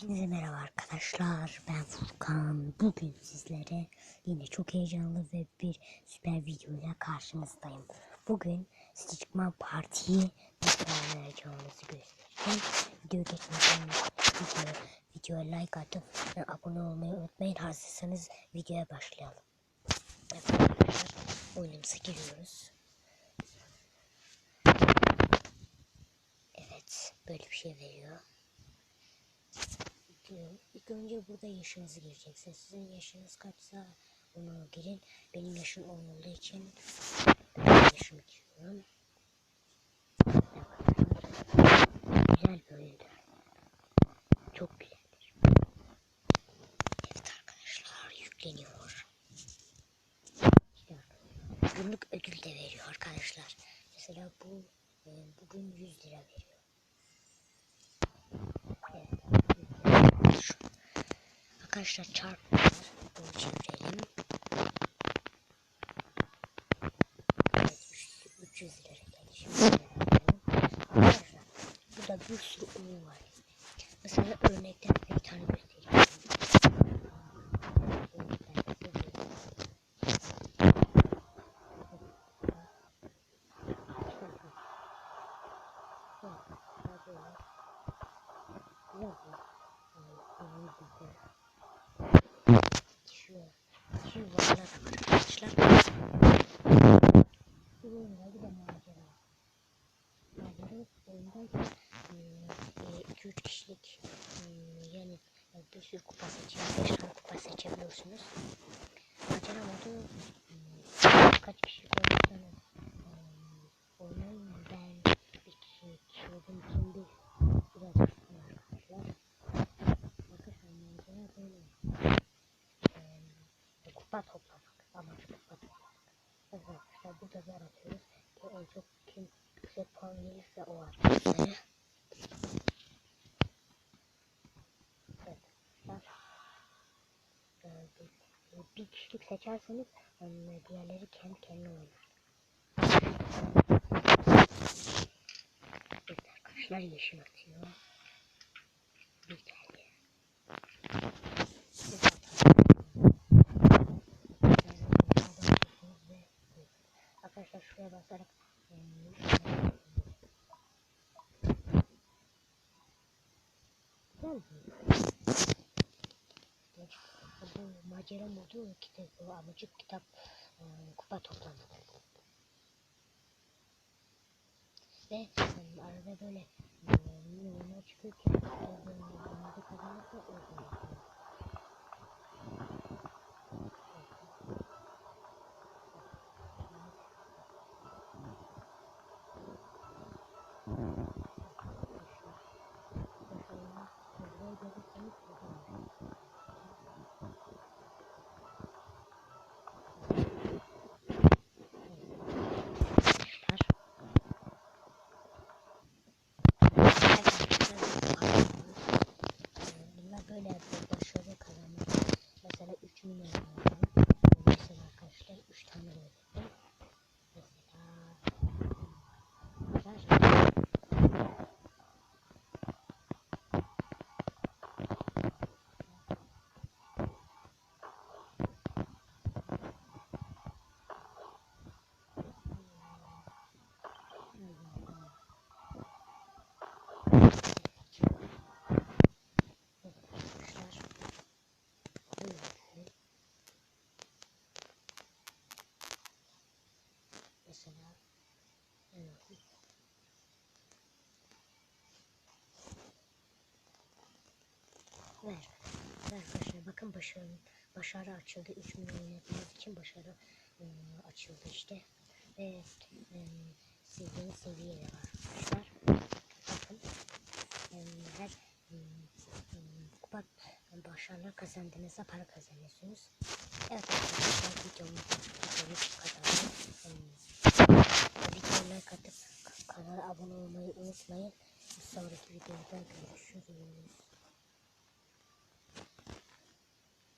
Hepinize merhaba arkadaşlar. Ben Furkan. Bugün sizlere yine çok heyecanlı ve bir süper videoyla karşınızdayım. Bugün Stickman Parti'yi nasıl oynayacağımızı göstereceğim. Video geçmeden video, videoya like atıp ve abone olmayı unutmayın. Hazırsanız videoya başlayalım. Arkadaşlar oyunumuza giriyoruz. Evet böyle bir şey veriyor diyor. İlk önce burada yaşınızı gireceksiniz. Sizin yaşınız kaçsa onu girin. Benim yaşım 10 olduğu için ben yaşımı giriyorum. Güzel bir oyundur. Çok güzeldir. Evet arkadaşlar yükleniyor. İşte günlük ödül de veriyor arkadaşlar. Mesela bu e, bugün 100 lira veriyor. Evet. Arkadaşlar çarp var. Bunu çevirelim. Evet, üç- 300 lira geldi. Şimdi. Arkadaşlar burada bir sürü oyun var. Mesela örnekten bir tane göstereyim. Örnekten size göstereyim. Güzel bir şu şu yuvarlar arkadaşlar. Bu oyunda bir de macera. Macera oyundayken 2-3 kişilik e, yani e, bir sürü kupa seçelim, 5 tane kupa seçebiliyorsunuz. Macera modu e, kaç kişi e, oynayın. Ben bir kişi için bir biraz arkadaşlar. Arkadaşlar macera böyle. Kupa toplamak. Amaç kupa toplamak. Arkadaşlar burada zar atıyoruz. En çok kim puan gelirse o arkadaşları. Evet bir, kişilik seçerseniz e, diğerleri kendi kendine oynar. Evet arkadaşlar yeşil atıyor. Bir geldi. Siz Arkadaşlar şuraya basarak İşte bu macera modu kitabı amacık kitap e, kupa toplamak. Ve e, arada böyle e, oyuna çıkıyorken e, oyunda kazanırsa o oluyor. Bunlar böyle yapıyor. Başarı kazanmak. Mesela 3 milyon aldım. Mesela arkadaşlar 3 tane öğrettim. Mesela Arkadaşlar arkadaşlar böyle. Mesela evet. Ver. Ver arkadaşlar bakın başarı, başarı açıldı. 3 milyon yapmak için başarı e, açıldı işte. Ve e, seviyeli seviye var arkadaşlar. Bakın e, her e, e, kupa başarılar kazandığınızda para kazanıyorsunuz. Evet arkadaşlar videomuz bu kadar. E, videoya like atıp kanala abone olmayı unutmayın. Bir sonraki videoda görüşürüz.